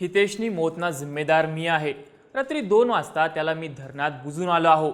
हितेशनी मोतना जिम्मेदार मी आहे. रात्री दोन वाजता त्याला मी धरणात बुजून आलो आहो.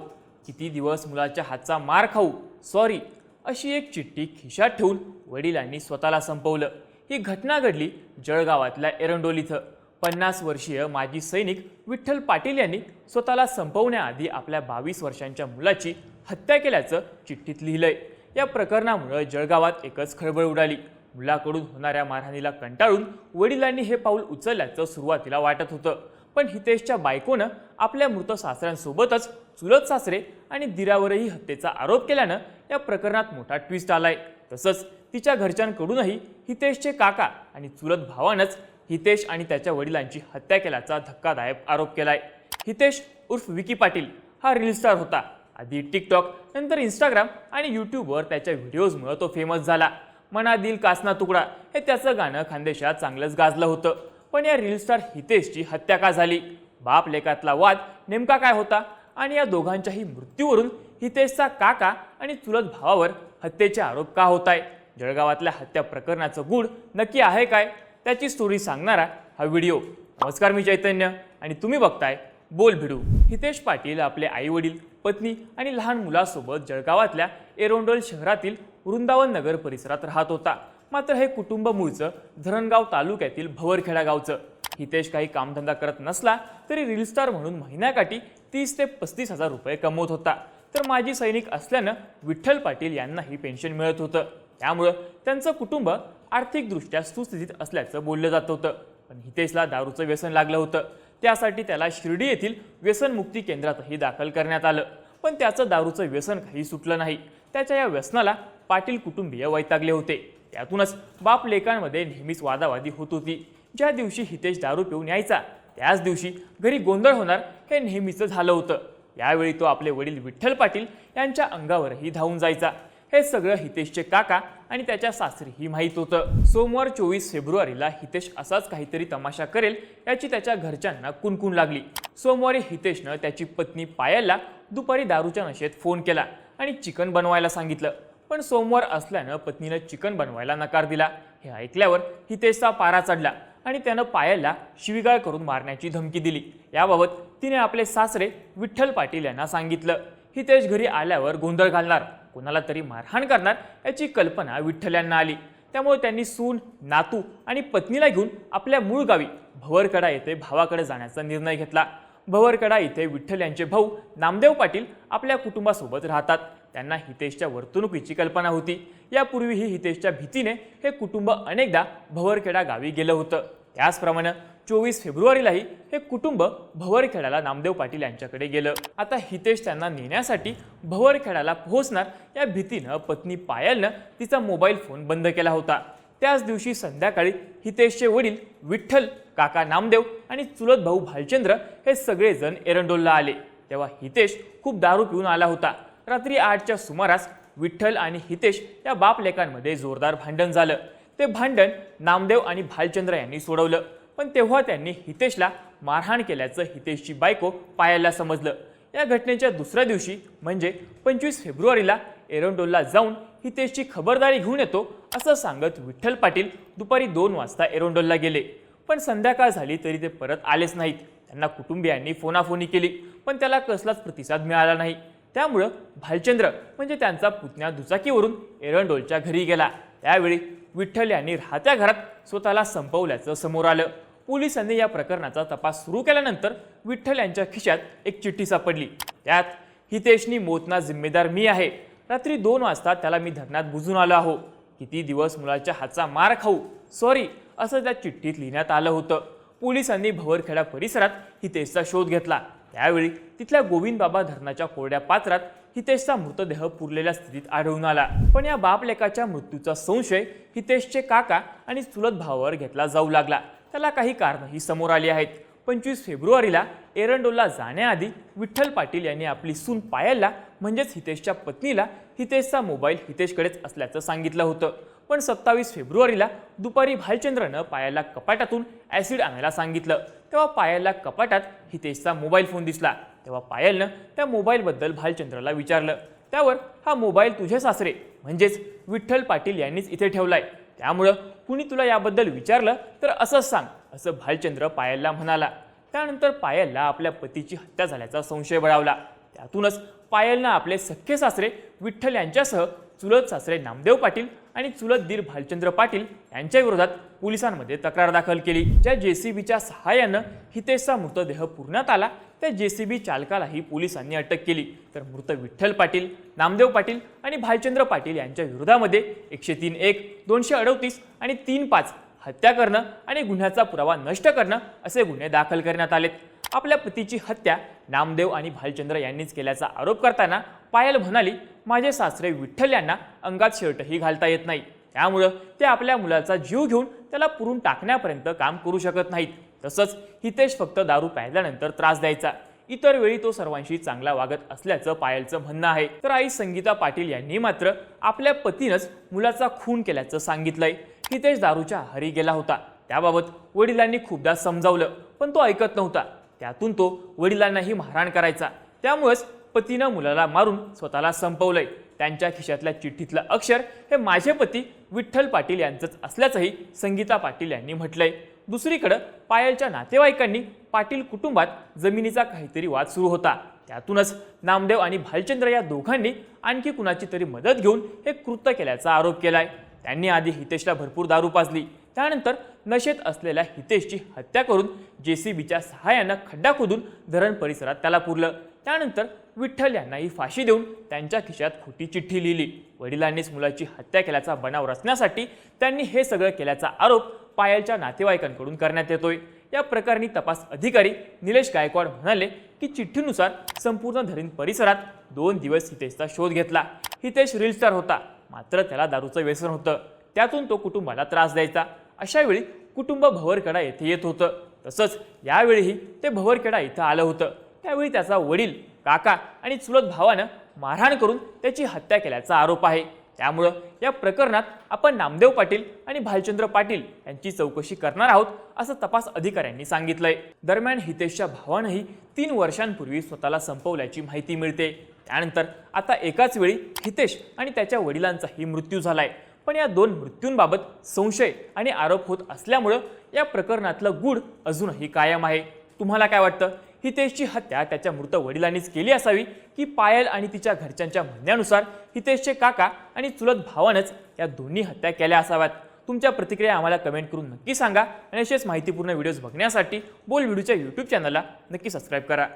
किती दिवस मुलाच्या हातचा मार खाऊ? सॉरी अशी एक चिठ्ठी खिशात ठेवून वडिलांनी स्वतःला संपवलं. ही घटना घडली जळगावातल्या एरंडोल इथं पन्नास वर्षीय माजी सैनिक विठ्ठल पाटील यांनी स्वतःला संपवण्याआधी आपल्या बावीस वर्षांच्या मुलाची हत्या केल्याचं चिठ्ठीत लिहिलंय. या प्रकरणामुळं जळगावात एकच खळबळ उडाली. मुलाकडून होणाऱ्या मारहाणीला कंटाळून वडिलांनी हे पाऊल उचलल्याचं सुरुवातीला वाटत होतं. पण हितेशच्या बायकोनं आपल्या मृत सासऱ्यांसोबतच चुलत सासरे आणि दिरावरही हत्येचा आरोप केल्यानं या प्रकरणात मोठा ट्विस्ट आलाय. तसंच तिच्या घरच्यांकडूनही हितेशचे काका आणि चुलत भावानंच हितेश आणि त्याच्या वडिलांची हत्या केल्याचा धक्कादायक आरोप केलाय. हितेश उर्फ विकी पाटील हा रील स्टार होता. आधी टिकटॉक नंतर इंस्टाग्राम आणि यूट्यूबवर त्याच्या व्हिडिओजमुळे तो फेमस झाला. मना दिल कासना तुकडा. हे त्याचं गाणं खानदेशात चांगलंच गाजलं होतं. पण या रील स्टार हितेशची हत्या का झाली? बाप लेखातला वाद. नेमका काय होता? आणि या दोघांच्याही मृत्यूवरून हितेशचा काका आणि चुलत भावावर हत्येचे आरोप का होत आहे जळगावातल्या हत्या प्रकरणाचं गूढ नक्की आहे काय? त्याची स्टोरी सांगणारा हा व्हिडिओ नमस्कार मी चैतन्य. आणि तुम्ही बघताय बोल भिडू. हितेश पाटील आपले आई वडील पत्नी आणि लहान मुलासोबत जळगावातल्या एरोंडोल शहरातील वृंदावन नगर परिसरात राहत होता. मात्र हे कुटुंब मूळचं धरणगाव तालुक्यातील भवरखेडा गावचं. हितेश काही कामधंदा करत नसला तरी रील स्टार म्हणून महिन्याकाठी तीस ते पस्तीस हजार रुपये कमवत होता. तर माजी सैनिक असल्यानं विठ्ठल पाटील यांनाही पेन्शन मिळत होतं. त्यामुळं त्यांचं कुटुंब आर्थिकदृष्ट्या सुस्थितीत असल्याचं बोललं जात होतं. पण हितेशला दारूचं व्यसन लागलं होतं. त्यासाठी त्याला शिर्डी येथील व्यसनमुक्ती केंद्रातही दाखल करण्यात आलं. पण त्याचं दारूचं व्यसन काही सुटलं नाही. त्याच्या या व्यसनाला पाटील कुटुंबीय वैतागले होते. त्यातूनच बाप लेकांमध्ये नेहमीच वादावादी होत होती. ज्या दिवशी हितेश दारू पिऊन यायचा त्याच दिवशी घरी गोंधळ होणार हे नेहमीचं झालं होतं. यावेळी तो आपले वडील विठ्ठल पाटील यांच्या अंगावरही धावून जायचा. हे सगळं हितेशचे काका आणि त्याच्या सासरीही माहीत होतं. सोमवार चोवीस फेब्रुवारीला हितेश असाच काहीतरी तमाशा करेल याची त्याच्या घरच्यांना कुणकुण लागली. सोमवारी हितेशनं त्याची पत्नी पायलला दुपारी दारूच्या नशेत फोन केला आणि चिकन बनवायला सांगितलं. पण सोमवार असल्यानं पत्नीनं चिकन बनवायला नकार दिला. हे ऐकल्यावर हितेशचा पारा चढला आणि त्यानं पायलला शिवीगाळ करून मारण्याची धमकी दिली. याबाबत तिने आपले सासरे विठ्ठल पाटील यांना सांगितलं. हितेश घरी आल्यावर गोंधळ घालणार. कोणाला तरी मारहाण करणार याची कल्पना विठ्ठल यांना आली. त्यामुळे त्यांनी सून नातू आणि पत्नीला घेऊन आपल्या मूळ गावी भवरकडा येथे भावाकडे जाण्याचा निर्णय घेतला. भवरकडा इथे विठ्ठल यांचे भाऊ नामदेव पाटील आपल्या कुटुंबासोबत राहतात. त्यांना हितेशच्या वर्तणुकीची कल्पना होती. यापूर्वीही हितेशच्या भीतीने हे कुटुंब अनेकदा भवरखेडा गावी गेलं होतं. त्याचप्रमाणे चोवीस फेब्रुवारीलाही हे कुटुंब भवरखेड्याला नामदेव पाटील यांच्याकडे गेलं. आता हितेश त्यांना नेण्यासाठी भवरखेड्याला पोहोचणार या भीतीनं पत्नी पायलनं तिचा मोबाईल फोन बंद केला होता. त्याच दिवशी संध्याकाळी हितेशचे वडील विठ्ठल काका नामदेव आणि चुलत भाऊ भालचंद्र हे सगळेजण एरंडोलला आले. तेव्हा हितेश खूप दारू पिऊन आला होता. रात्री आठच्या सुमारास विठ्ठल आणि हितेश या बापलेकांमध्ये जोरदार भांडण झालं. ते भांडण नामदेव आणि भालचंद्र यांनी सोडवलं. पण तेव्हा त्यांनी हितेशला मारहाण केल्याचं हितेशची बायको पायाला समजलं. या घटनेच्या दुसऱ्या दिवशी म्हणजे पंचवीस फेब्रुवारीला एरंडोलला जाऊन हितेशची खबरदारी घेऊन येतो असं सांगत विठ्ठल पाटील दुपारी दोन वाजता एरोंडोलला गेले. पण संध्याकाळ झाली तरी ते परत आलेच नाहीत. त्यांना कुटुंबियांनी फोनाफोनी केली. पण त्याला कसलाच प्रतिसाद मिळाला नाही. त्यामुळं भालचंद्र म्हणजे त्यांचा पुतण्या दुचाकीवरून एरंडोलच्या घरी गेला. त्यावेळी विठ्ठल यांनी राहत्या घरात स्वतःला संपवल्याचं समोर आलं. पोलिसांनी या प्रकरणाचा तपास सुरू केल्यानंतर विठ्ठल यांच्या खिशात एक चिठ्ठी सापडली. त्यात हितेशनी मोतना जिम्मेदार मी आहे. रात्री दोन वाजता त्याला मी धरणात बुजून आलो आहो. किती दिवस मुलाच्या हातचा मार खाऊ. सॉरी असं त्या चिठ्ठीत लिहिण्यात आलं होतं. पोलिसांनी भवरखेडा परिसरात हितेशचा शोध घेतला. त्यावेळी तिथल्या गोविंदबाबा धरणाच्या कोरड्या पात्रात हितेशचा मृतदेह पुरलेल्या स्थितीत आढळून आला. पण या बापलेकाच्या मृत्यूचा संशय हितेशचे काका आणि चुलत भावावर घेतला जाऊ लागला. त्याला काही कारणंही समोर आली आहेत. पंचवीस फेब्रुवारीला एरंडोलला जाण्याआधी विठ्ठल पाटील यांनी आपली सून पायलला म्हणजेच हितेशच्या पत्नीला हितेशचा मोबाईल हितेशकडेच असल्याचं सांगितलं होतं. पण सत्तावीस फेब्रुवारीला दुपारी भालचंद्रनं पायाला कपाटातून ॲसिड आणायला सांगितलं. तेव्हा पायाला कपाटात हितेशचा मोबाईल फोन दिसला. तेव्हा पायलनं त्या मोबाईलबद्दल भालचंद्रला विचारलं. त्यावर हा मोबाईल तुझे सासरे. म्हणजेच विठ्ठल पाटील यांनीच इथे ठेवलाय. त्यामुळं कुणी तुला याबद्दल विचारलं तर असंच सांग असं भालचंद्र पायलला म्हणाला. त्यानंतर पायलला आपल्या पतीची हत्या झाल्याचा संशय बळावला. त्यातूनच पायलनं आपले सख्खे सासरे विठ्ठल यांच्यासह चुलत सासरे नामदेव पाटील आणि चुलत दीर भालचंद्र पाटील यांच्या विरोधात पोलिसांमध्ये तक्रार दाखल केली. ज्या जेसीबीच्या सहाय्यानं हितेशचा मृतदेह पुरण्यात आला त्या जेसीबी चालकालाही पोलिसांनी अटक केली. तर मृत विठ्ठल पाटील नामदेव पाटील आणि भालचंद्र पाटील यांच्या विरोधामध्ये एकशे तीन एक दोनशे अडतीस आणि तीन पाच हत्या करणं आणि गुन्ह्याचा पुरावा नष्ट करणं असे गुन्हे दाखल करण्यात आलेत. आपल्या पतीची हत्या नामदेव आणि भालचंद्र यांनीच केल्याचा आरोप करताना पायल म्हणाली माझे सासरे विठ्ठल यांना अंगात शर्टही घालता येत नाही. त्यामुळं ते आपल्या मुलाचा जीव घेऊन त्याला पुरून टाकण्यापर्यंत काम करू शकत नाहीत. तसंच हितेश फक्त दारू प्यायल्यानंतर त्रास द्यायचा. इतर वेळी तो सर्वांशी चांगला वागत असल्याचं पायलचं म्हणणं आहे. तर आई संगीता पाटील यांनी मात्र आपल्या पतीनंच मुलाचा खून केल्याचं सांगितलंय. हितेश दारूच्या आहारी गेला होता. त्याबाबत वडिलांनी खूपदा समजावलं पण तो ऐकत नव्हता. त्यातून तो वडिलांनाही मारहाण करायचा. त्यामुळेच पतीनं मुलाला मारून स्वतःला संपवलंय. त्यांच्या खिशातल्या चिठ्ठीतलं अक्षर हे माझे पती विठ्ठल पाटील यांचंच असल्याचंही संगीता पाटील यांनी म्हटलंय. दुसरीकडं पायलच्या नातेवाईकांनी पाटील कुटुंबात जमिनीचा काहीतरी वाद सुरू होता. त्यातूनच नामदेव आणि भालचंद्र या दोघांनी आणखी कुणाची तरी मदत घेऊन हे कृत्य केल्याचा आरोप केलाय. त्यांनी आधी हितेशला भरपूर दारू पाजली. त्यानंतर नशेत असलेल्या हितेशची हत्या करून जे सी बीच्या सहाय्यानं खड्डा खोदून धरण परिसरात त्याला पुरलं. त्यानंतर विठ्ठल यांनाही फाशी देऊन त्यांच्या खिशात खोटी चिठ्ठी लिहिली. वडिलांनीच मुलाची हत्या केल्याचा बनाव रचण्यासाठी त्यांनी हे सगळं केल्याचा आरोप पायलच्या नातेवाईकांकडून करण्यात येतोय. या प्रकरणी तपास अधिकारी निलेश गायकवाड म्हणाले की चिठ्ठीनुसार संपूर्ण धरण परिसरात दोन दिवस हितेशचा शोध घेतला. हितेश रील स्टार होता. मात्र त्याला दारूचं व्यसन होतं. त्यातून तो कुटुंबाला त्रास द्यायचा. अशावेळी कुटुंब भवरकडा येथे येत होतं. तसंच यावेळीही ते भवरखेडा इथं आलं होतं. त्यावेळी त्याचा वडील काका आणि चुलत भावानं मारहाण करून त्याची हत्या केल्याचा आरोप आहे. त्यामुळं या प्रकरणात आपण नामदेव पाटील आणि भालचंद्र पाटील यांची चौकशी करणार आहोत असं तपास अधिकाऱ्यांनी सांगितलंय. दरम्यान हितेशच्या भावानंही तीन वर्षांपूर्वी स्वतःला संपवल्याची माहिती मिळते. त्यानंतर आता एकाच वेळी हितेश आणि त्याच्या वडिलांचाही मृत्यू झालाय. पण या दोन मृत्यूंबाबत संशय आणि आरोप होत असल्यामुळं या प्रकरणातलं गूढ अजूनही कायम आहे. तुम्हाला काय वाटतं? हितेशची हत्या त्याच्या मृत वडिलांनीच केली असावी की पायल आणि तिच्या घरच्यांच्या म्हणण्यानुसार हितेशचे काका आणि चुलत भावानंच या दोन्ही हत्या केल्या असाव्यात? तुमच्या प्रतिक्रिया आम्हाला कमेंट करून नक्की सांगा आणि असेच माहितीपूर्ण व्हिडिओज बघण्यासाठी बोल व्हिडिओच्या यूट्यूब चॅनलला नक्की सबस्क्राईब करा.